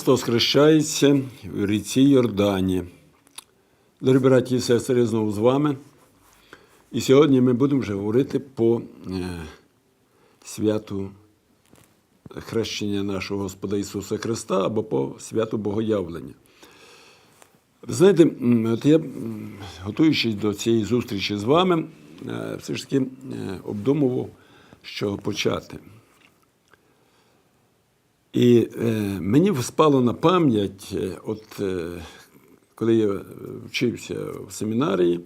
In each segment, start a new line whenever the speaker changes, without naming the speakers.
Христос хрещається в ріці Йордані. Дорогі браті і сестри, знову з вами. І сьогодні ми будемо вже говорити по е, святу хрещення нашого Господа Ісуса Христа або по святу Богоявлення. Ви знаєте, от я, готуючись до цієї зустрічі з вами, е, все ж таки е, обдумував, що почати. І е, мені спало на пам'ять, е, от е, коли я вчився в семінарії,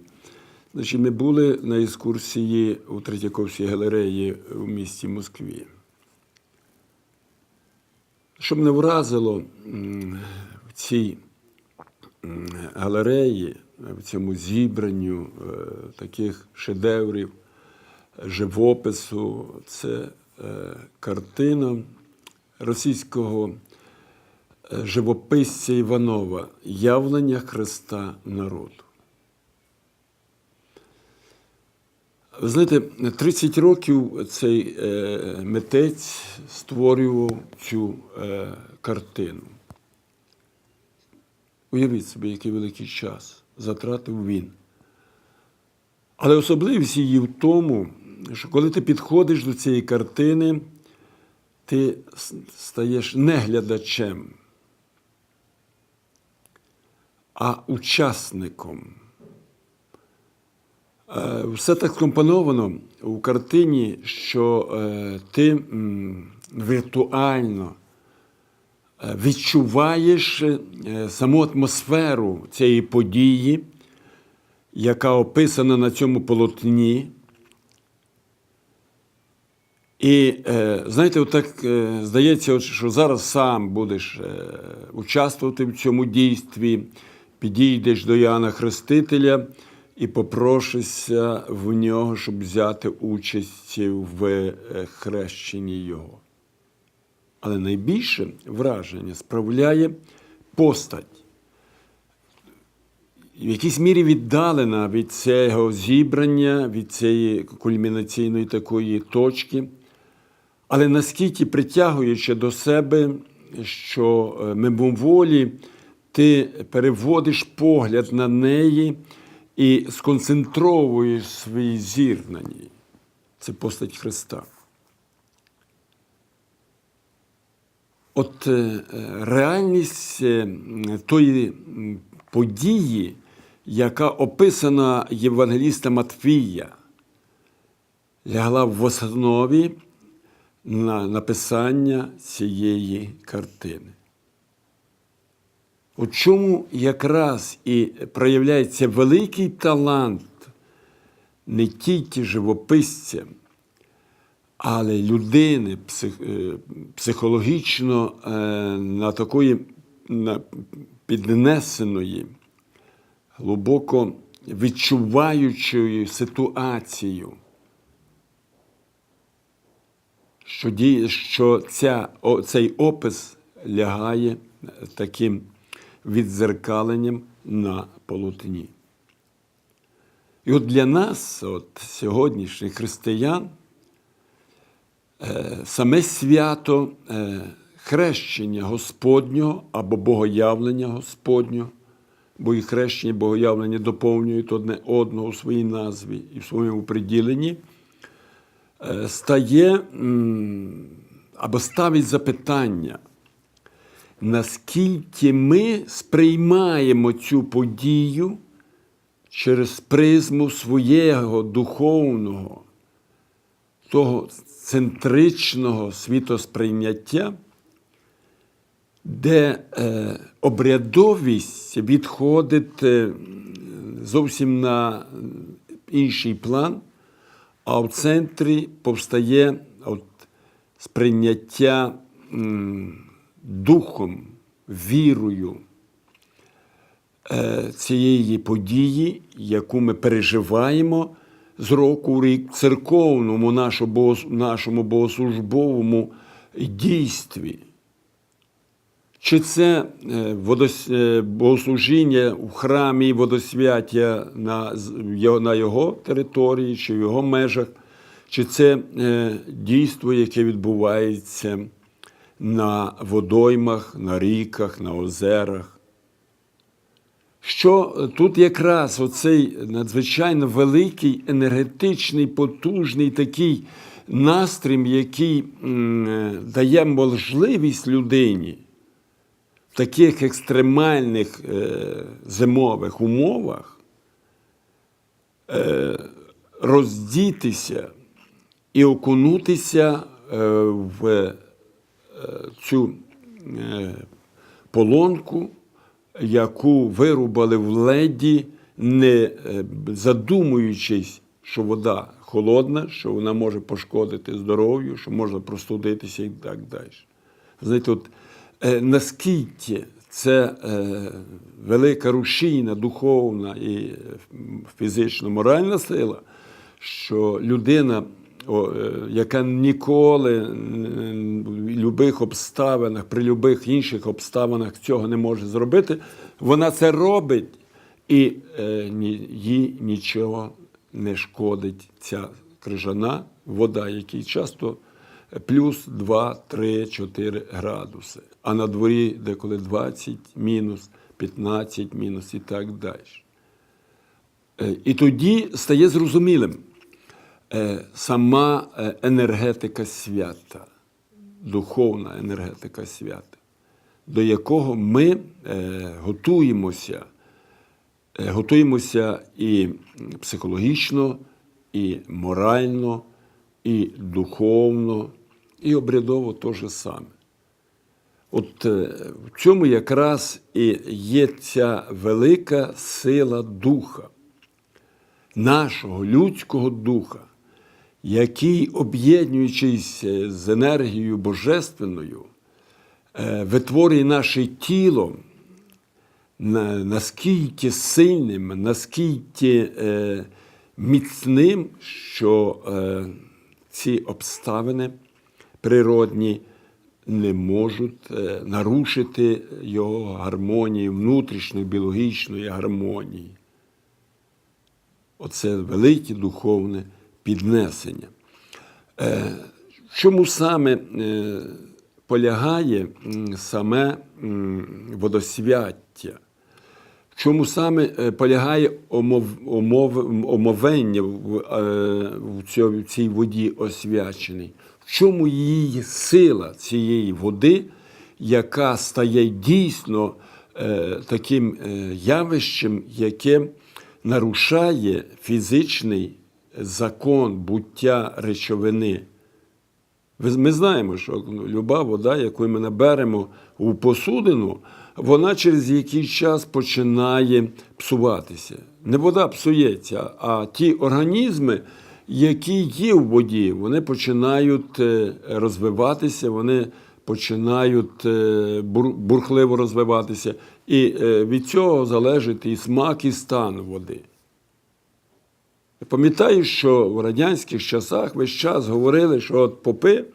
значить, ми були на екскурсії у Третьяковській галереї у місті Москві. Що мене вразило в цій галереї, в цьому зібранню е, таких шедеврів живопису, це е, картина російського е, живописця Іванова Явлення Христа народу. Ви знаєте, 30 років цей е, митець створював цю е, картину. Уявіть собі, який великий час затратив він. Але особливість її в тому, що коли ти підходиш до цієї картини, ти стаєш не глядачем, а учасником. Е, Все так скомпоновано у картині, що е, ти віртуально е, відчуваєш саму атмосферу цієї події, яка описана на цьому полотні. І е, знаєте, е, здається, що зараз сам будеш е, участвувати в цьому дійстві, підійдеш до Іоанна Хрестителя і попрошишся в нього, щоб взяти участь в хрещенні його. Але найбільше враження справляє постать в якійсь мірі віддалена від цього зібрання, від цієї кульмінаційної такої точки, але наскільки притягуючи до себе, що е, мимоволі ти переводиш погляд на неї і сконцентровуєш свій зір на ній. Це постать Христа. От е, реальність е, тої події, яка описана Євангеліста Матфія, лягла в основі на написання цієї картини. У чому якраз і проявляється великий талант не тільки живописця, але людини е, психологічно е, на такої на піднесеної, глибоко відчуваючої ситуацію, що, діє, що ця, о, цей опис лягає таким відзеркаленням на полотні. І от для нас, от сьогоднішніх християн, е, саме свято е, хрещення Господнього або богоявлення Господнього, бо і хрещення і богоявлення доповнюють одне одного у своїй назві і в своєму приділенні, стає або ставить запитання, наскільки ми сприймаємо цю подію через призму своєго духовного, того центричного світосприйняття, де е, обрядовість відходить е, зовсім на інший план, а в центрі повстає от, сприйняття духом, вірою е, цієї події, яку ми переживаємо з року в рік церковному нашому богослужбовому дійстві. Чи це е, водос- е, богослужіння в храмі водосвяття на, на його території чи в його межах, чи це е, дійство, яке відбувається на водоймах, на ріках, на озерах. Що тут якраз оцей надзвичайно великий, енергетичний, потужний такий настрім, який дає можливість людині в таких екстремальних е, зимових умовах е, роздітися і окунутися е, в цю полонку, яку вирубали в леді, не задумуючись, що вода холодна, що вона може пошкодити здоров'ю, що можна простудитися і так далі. Знаєте, от, наскільки це е, велика рушійна, духовна і е, фізично-моральна сила, що людина, е, яка ніколи в будь-яких обставинах, при будь-яких інших обставинах цього не може зробити, вона це робить, і е, їй нічого не шкодить ця крижана вода, який часто плюс 2, 3, 4 градуси, а на дворі деколи 20 мінус, 15 мінус і так далі. Е, І тоді стає зрозумілим е, сама е, енергетика свята, духовна енергетика свята, до якого ми готуємося, готуємося і психологічно, і морально, і духовно, і обрядово те ж саме. От е, в цьому якраз і є ця велика сила духа, нашого людського духа, який, об'єднуючись е, з енергією божественною, е, витворює наше тіло наскільки сильним, наскільки міцним, що ці обставини природні не можуть е, нарушити його гармонії, внутрішньої біологічної гармонії. Оце велике духовне піднесення. Е, чому саме е, полягає саме водосвяття? Чому саме полягає омов, омов, омовення в, в цій воді освяченій? В чому її сила цієї води, яка стає дійсно е, таким е, явищем, яке нарушає фізичний закон буття речовини? Ми знаємо, що ну, люба вода, яку ми наберемо у посудину, вона через якийсь час починає псуватися. Не вода псується, а ті організми, які є в воді, вони починають е, розвиватися, вони починають е, бурхливо розвиватися. І е, від цього залежить і смак, і стан води. Пам'ятаю, що в радянських часах весь час говорили, що от попи,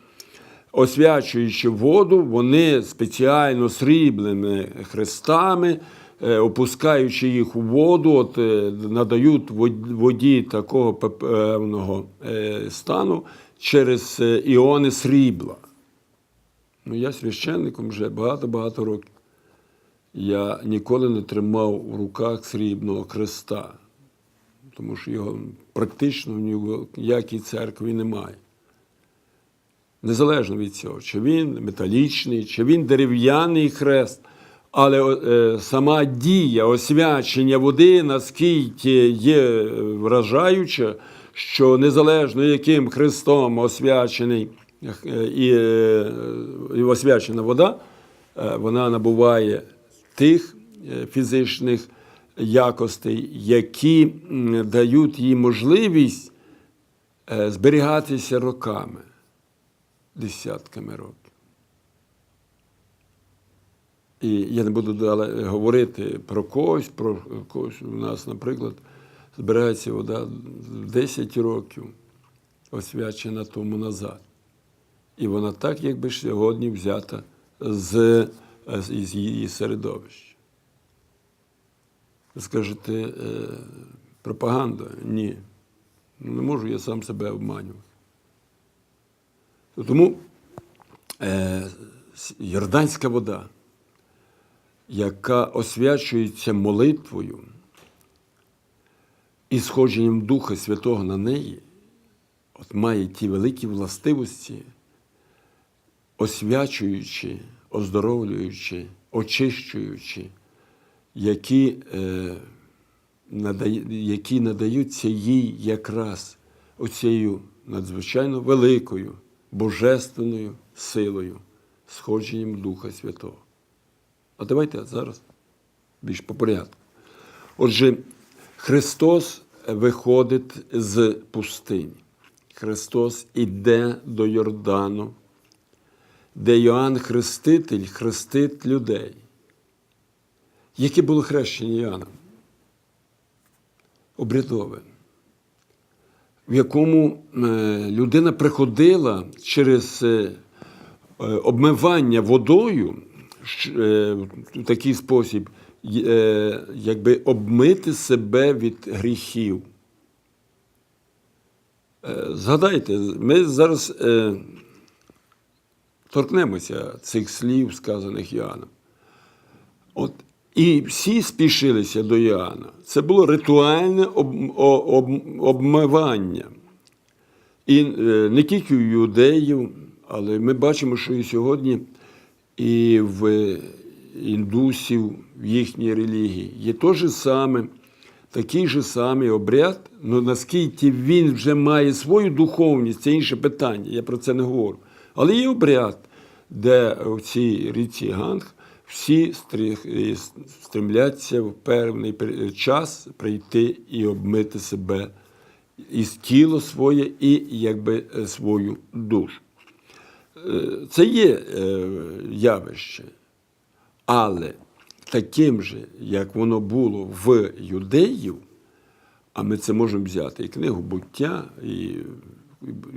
освячуючи воду, вони спеціально срібними хрестами, опускаючи їх у воду, от, е, надають воді такого певного е, стану через е, іони срібла. Ну, я священником вже багато-багато років. Я ніколи не тримав в руках срібного хреста тому що його практично в ніякій церкві немає. Незалежно від цього, чи він металічний, чи він дерев'яний хрест, але е, сама дія освячення води наскільки є вражаюча, що незалежно яким хрестом освячений е, і, е, і освячена вода, вона набуває тих фізичних якостей, які дають їй можливість зберігатися роками, десятками років. І я не буду далі говорити про когось, про когось. У нас, наприклад, збирається вода 10 років, освячена тому назад. І вона так, якби сьогодні взята з, з її середовища. Скажете, е, пропаганда? Ні. Ну, Не можу я сам себе обманювати. Тому е, Йорданська вода, яка освячується молитвою і сходженням Духа Святого на неї, от має ті великі властивості, освячуючи, оздоровлюючи, очищуючи, які, е, які надаються їй якраз оцією надзвичайно великою божественною силою, сходженням Духа Святого. А давайте зараз більш по порядку. Отже, Христос виходить з пустині. Христос іде до Йордану, де Йоанн Хреститель хрестить людей. Яке було хрещення Іоанном? Обрядове, в якому е, людина приходила через е, обмивання водою в такий спосіб, е, якби обмити себе від гріхів. Е, Згадайте, ми зараз е, торкнемося цих слів, сказаних Іоанном. От, і всі спішилися до Іоанна. Це було ритуальне об, об, обмивання. І е, не тільки у юдеїв, але ми бачимо, що і сьогодні і в індусів, в їхній релігії є те ж саме, такий же самий обряд, але наскільки він вже має свою духовність, це інше питання, я про це не говорю. Але є обряд, де в цій ріці Ганг всі стремляться в певний час прийти і обмити себе і тіло своє, і якби свою душу. Це є е, явище, але таким же, як воно було в юдеїв, а ми це можемо взяти і книгу буття, і,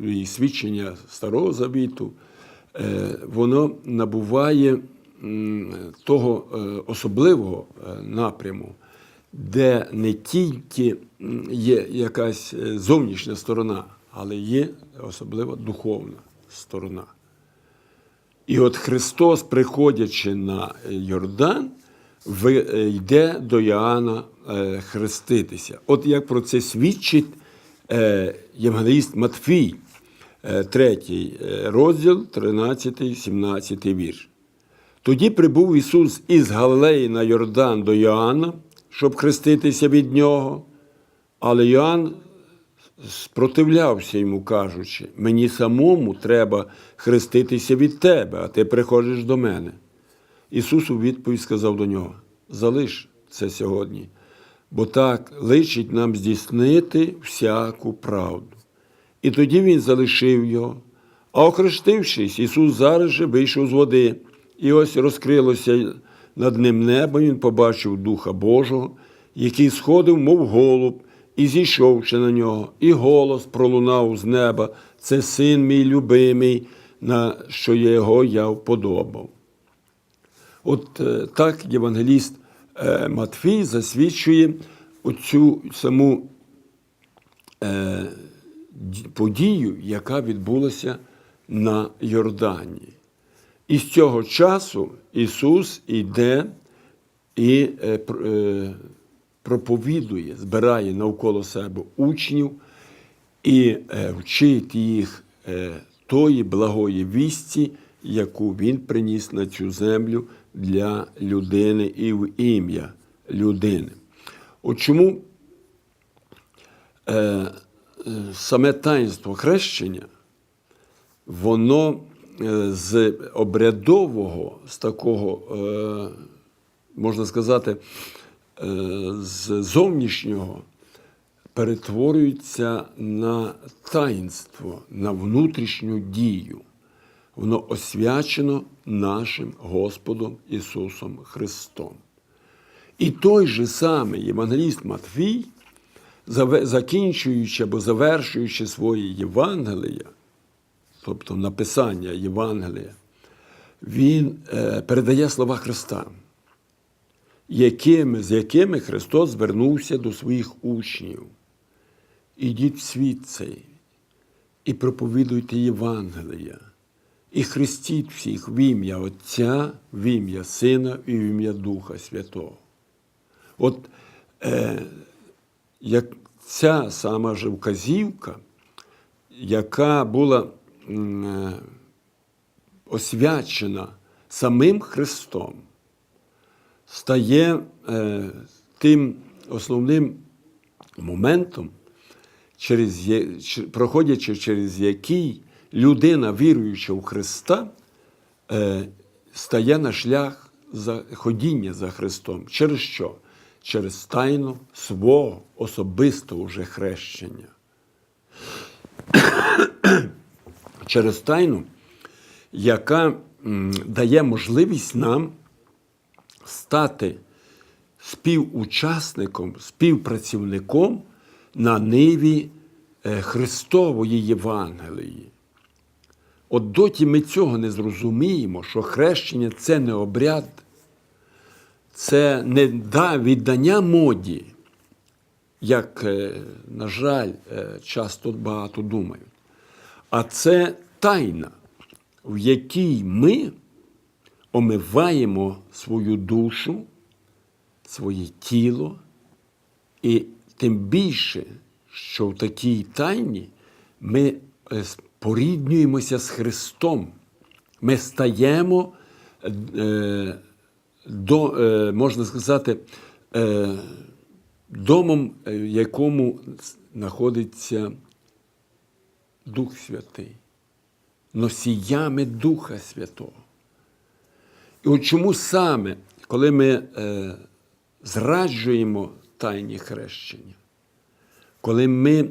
і свідчення Старого Завіту, е, воно набуває того е, особливого напряму, де не тільки є якась зовнішня сторона, але є особлива духовна сторона. І от Христос, приходячи на Йордан, е, йде до Іоанна е, хреститися. От як про це свідчить е, євангеліст Матфій, е, третій е, розділ, 13, 17 вірш. Тоді прибув Ісус із Галилеї на Йордан до Йоанна, щоб хреститися від нього. Але Йоанн спротивлявся йому, кажучи, мені самому треба хреститися від тебе, а ти приходиш до мене. Ісус у відповідь сказав до нього: Залиш це сьогодні, бо так личить нам здійснити всяку правду. І тоді він залишив його. А охрестившись, Ісус зараз же вийшов з води, і ось розкрилося над ним небо, він побачив Духа Божого, який сходив, мов голуб, і зійшовши на нього, і голос пролунав з неба: Це син мій любимий, на що його я вподобав. От е, так євангеліст е, Матфій засвідчує оцю саму е, подію, яка відбулася на Йордані. І з цього часу Ісус іде і проповідує, збирає навколо себе учнів і е, вчить їх е, тої благої вісті, яку він приніс на цю землю для людини і в ім'я людини. От чому е, саме таїнство хрещення, воно з обрядового, з такого, можна сказати, з зовнішнього перетворюється на таїнство, на внутрішню дію. Воно освячено нашим Господом Ісусом Христом. І той же самий Євангеліст Матфій, заве- закінчуючи або завершуючи своє Євангелія, тобто написання Євангелія, він е, передає слова Христа, якими, з якими Христос звернувся до своїх учнів. Ідіть в світ цей і проповідуйте Євангелія. і хрестіть всіх в ім'я Отця, в ім'я Сина і в ім'я Духа Святого. От е, як ця сама же вказівка, яка була е, освячена самим Христом, стає е, тим основним моментом, через, проходячи через який людина, віруюча в Христа, е, стає на шлях за ходіння за Христом. Через що? Через тайну свого особистого вже хрещення. через тайну, яка дає можливість нам стати співучасником, співпрацівником на ниві е, Христової Євангелії. От доті ми цього не зрозуміємо, що хрещення це не обряд, це не да- віддання моді, як, е, на жаль, е, часто багато думають. А це тайна, в якій ми омиваємо свою душу, своє тіло, і тим більше, що в такій тайні ми е, поріднюємося з Христом. Ми стаємо, е, до, е, можна сказати, домом, в якому знаходиться Дух Святий, носіями Духа Святого. І от чому саме, коли ми е, зраджуємо тайні хрещення, коли ми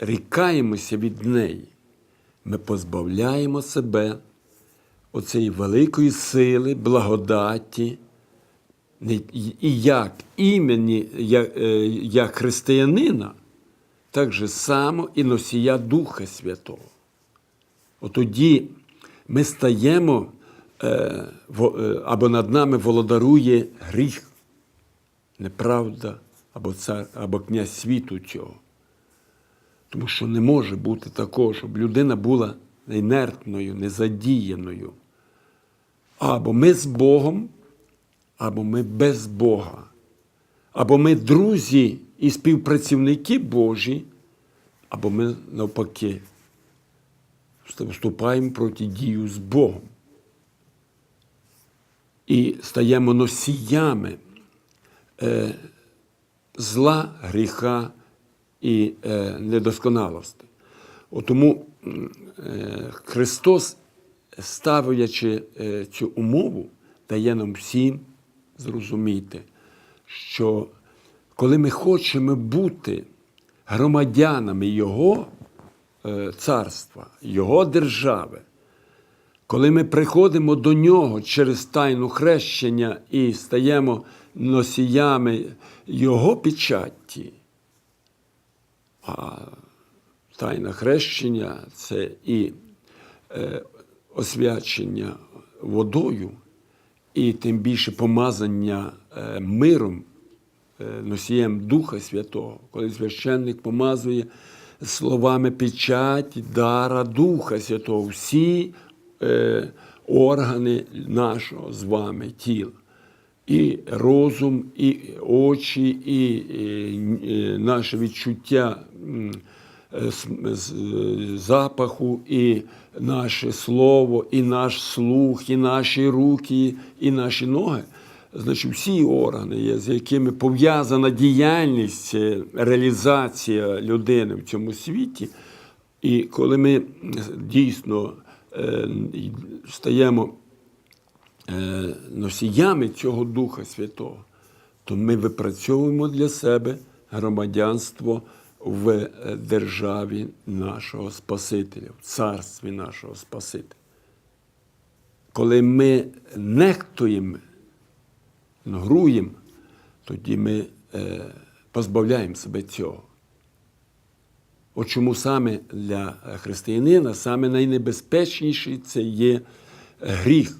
відрікаємося від неї, ми позбавляємо себе оцієї великої сили, благодаті, і- як імені як, е, як християнина, так же само і носія Духа Святого. Отоді ми стаємо, або над нами володарує гріх, неправда, або цар, або князь світу цього. Тому що не може бути такого, щоб людина була інертною, незадіяною. Або ми з Богом, або ми без Бога. Або ми друзі і співпрацівники Божі, або ми навпаки вступаємо проти дію з Богом. І стаємо носіями е, зла, гріха і е, недосконалості. Тому е, Христос, ставлячи е, цю умову, дає нам всім зрозуміти, що коли ми хочемо бути громадянами Його е, царства, Його держави, коли ми приходимо до нього через тайну хрещення і стаємо носіями Його печатті, а тайна хрещення це і е, освячення водою, і тим більше помазання е, миром, е, носієм Духа Святого, коли священник помазує словами печать дара Духа Святого, всі е, органи нашого з вами тіла. І розум, і очі, і, і, наше відчуття е, запаху, і наше слово, і наш слух, і наші руки, і наші ноги. Значить, всі органи, з якими пов'язана діяльність, е, реалізація людини в цьому світі. І коли ми дійсно стаємо е, носіями цього Духа Святого, то ми випрацьовуємо для себе громадянство в е, державі нашого Спасителя, в царстві нашого Спасителя. Коли ми нехтуємо, груємо, тоді ми е, позбавляємо себе цього. От чому саме для християнина саме найнебезпечніший це є гріх,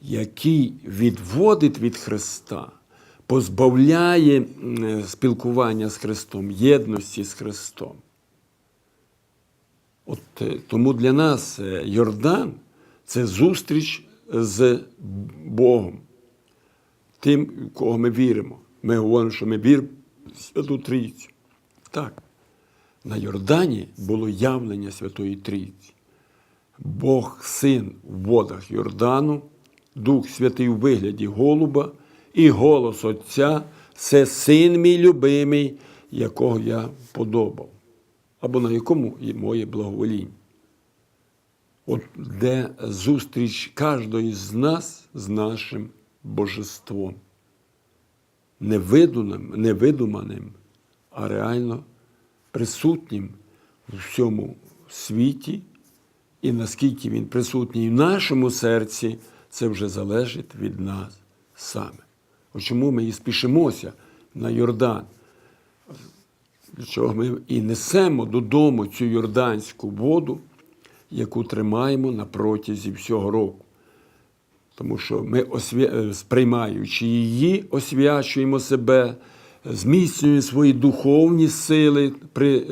який відводить від Христа, позбавляє спілкування з Христом, єдності з Христом. От е, тому для нас е, Йордан це зустріч з Богом, тим, в кого ми віримо. Ми говоримо, що ми віримо в Святу Трійцю. Так. На Йордані було явлення Святої Трійці. Бог Син в водах Йордану, Дух Святий у вигляді голуба і голос Отця це син мій любимий, якого я подобав, або на якому є моє благовоління. От де зустріч кожної з нас з нашим божеством. Невидуманим, невидуманим, а реально присутнім у всьому світі, і наскільки він присутній в нашому серці, це вже залежить від нас саме. От чому ми і спішимося на Йордан? Для чого ми і несемо додому цю йорданську воду, яку тримаємо на протязі всього року. Тому що ми, е, сприймаючи її, освячуємо себе, зміцнюємо свої духовні сили при е,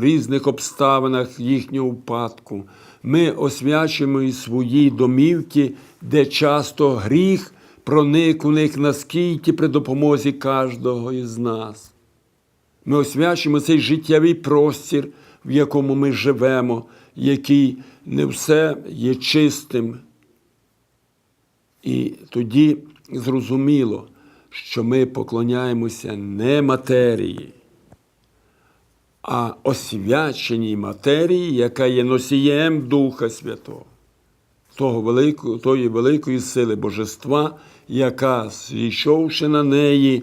різних обставинах їхнього впадку. Ми освячуємо і свої домівки, де часто гріх проник у них наскільки при допомозі кожного із нас. Ми освячуємо цей життєвий простір, в якому ми живемо, який не все є чистим. І тоді зрозуміло, що ми поклоняємося не матерії, а освяченій матерії, яка є носієм Духа Святого, того великого, тої великої сили Божества, яка, зійшовши на неї,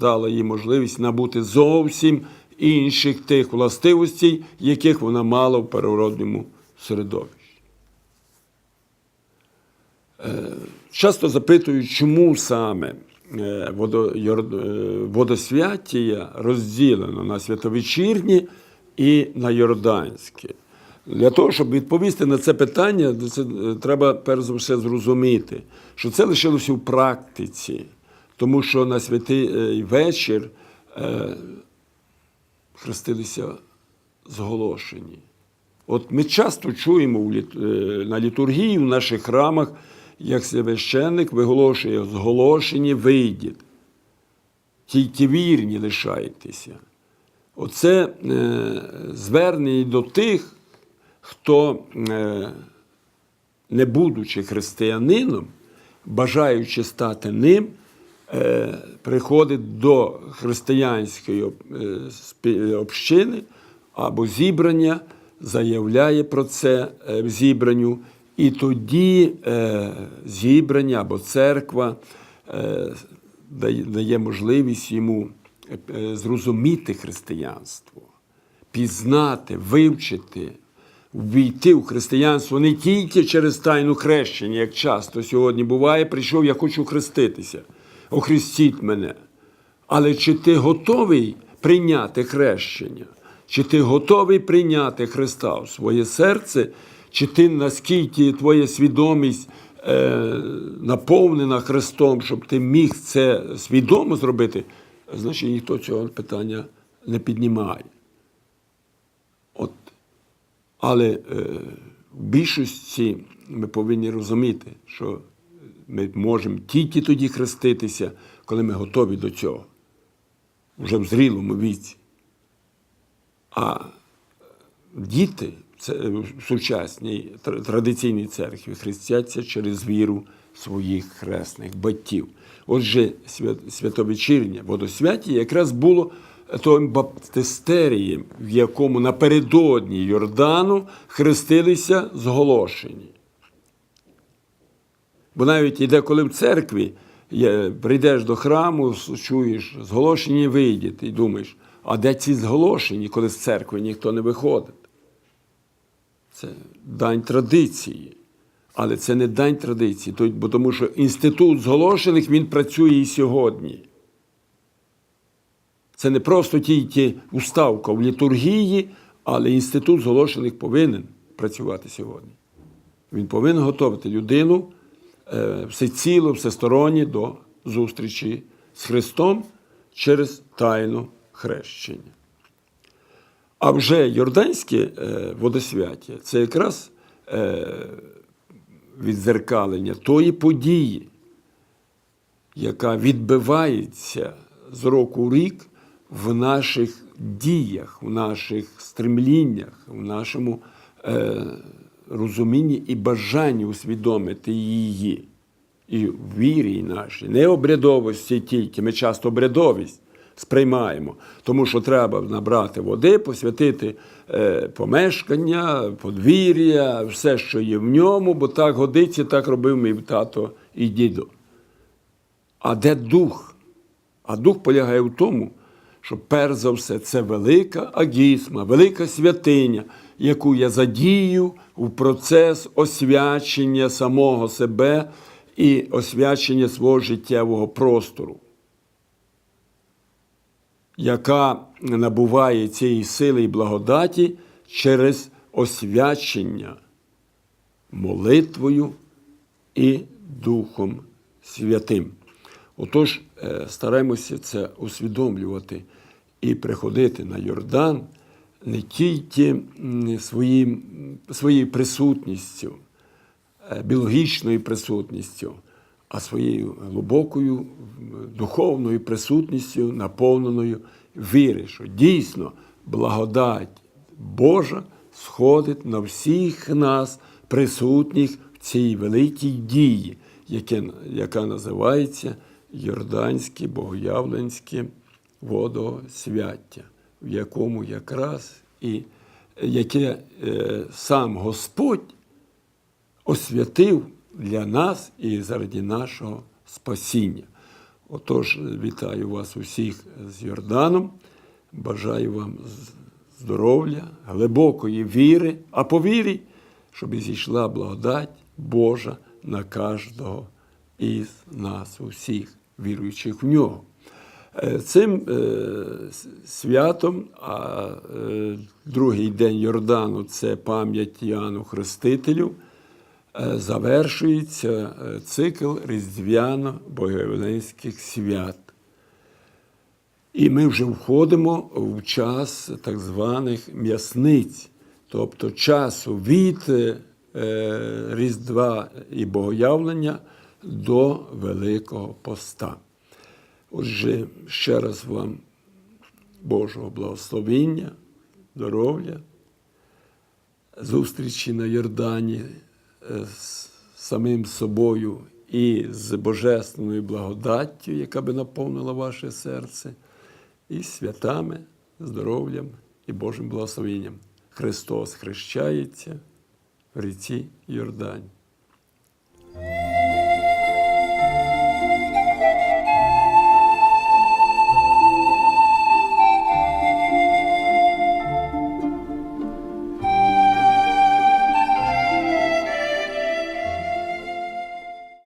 дала їй можливість набути зовсім інших тих властивостей, яких вона мала в природному середовищі. Часто запитують, чому саме е, е, водосвяття розділено на святовечірні і на Йорданське. Для того, щоб відповісти на це питання, це, е, треба перш за все зрозуміти, що це лишилося в практиці, тому що на святий е, вечір е, хрестилися зголошені. От ми часто чуємо е, на літургії в наших храмах, як священник виголошує зголошені вийдіть. Тільки вірні лишайтеся. Оце е, звернення до тих, хто, е, не будучи християнином, бажаючи стати ним, е, приходить до християнської е, общини або зібрання, заявляє про це е, в зібранню, і тоді е, зібрання або церква е, дає, можливість йому е, е, зрозуміти християнство, пізнати, вивчити, ввійти в християнство не тільки через тайну хрещення, як часто сьогодні буває, прийшов, я хочу хреститися, охрестіть мене. Але чи ти готовий прийняти хрещення? Чи ти готовий прийняти Христа в своє серце? Чи ти наскільки твоя свідомість е, наповнена Христом, щоб ти міг це свідомо зробити? Значить, ніхто цього питання не піднімає. От. Але е, в більшості ми повинні розуміти, що ми можемо тільки тоді хреститися, коли ми готові до цього, вже в зрілому віці. А діти в сучасній традиційній церкві хрестяться через віру своїх хресних батьків. Отже, свят- святовечірнє водосвяття якраз було тим баптистерієм, в якому напередодні Йордану хрестилися зголошені. Бо навіть іде, коли в церкві прийдеш до храму, чуєш, зголошені вийдіть, і думаєш, а де ці зголошені, коли з церкви ніхто не виходить? Це дань традиції. Але це не дань традиції, бо тому що інститут зголошених він працює і сьогодні. Це не просто тільки уставка в літургії, але інститут зголошених повинен працювати сьогодні. Він повинен готувати людину е, всеціло, всестороннє до зустрічі з Христом через тайну хрещення. А вже Йорданське е, водосвяття це якраз е, відзеркалення тої події, яка відбивається з року в рік в наших діях, в наших стремліннях, в нашому е, розумінні і бажанні усвідомити її. І в вірі нашій, не обрядовості тільки, ми часто обрядовість сприймаємо, тому що треба набрати води, посвятити е, помешкання, подвір'я, все, що є в ньому, бо так годиться, так робив мій тато і дідо. А де дух? А дух полягає в тому, що перш за все це велика агісма, велика святиня, яку я задію в процес освячення самого себе і освячення свого життєвого простору, яка набуває цієї сили і благодаті через освячення молитвою і Духом Святим. Отож, е, стараємося це усвідомлювати і приходити на Йордан не тільки своїм, своєю присутністю, е, біологічною присутністю, а своєю глибокою духовною присутністю, наповненою віри, що дійсно благодать Божа сходить на всіх нас, присутніх в цій великій дії, яка називається Йорданське Богоявленське водосвяття, в якому якраз і яке е, сам Господь освятив для нас і заради нашого спасіння. Отож, вітаю вас усіх з Йорданом. Бажаю вам здоров'я, глибокої віри, а по вірі, щоб зійшла благодать Божа на кожного із нас, усіх віруючих в нього. Е, Цим е, святом, а е, другий день Йордану це пам'ять Яну Хрестителю, завершується е, цикл різдвяно-богоявленських свят. І ми вже входимо в час так званих м'ясниць, тобто часу від е, Різдва і Богоявлення до Великого Поста. Отже, ще раз вам Божого благословіння, здоров'я, зустрічі на Йордані е, з самим собою і з божественною благодаттю, яка би наповнила ваше серце, і святами, здоров'ям і Божим благословенням. Христос хрещається в ріці Йордані.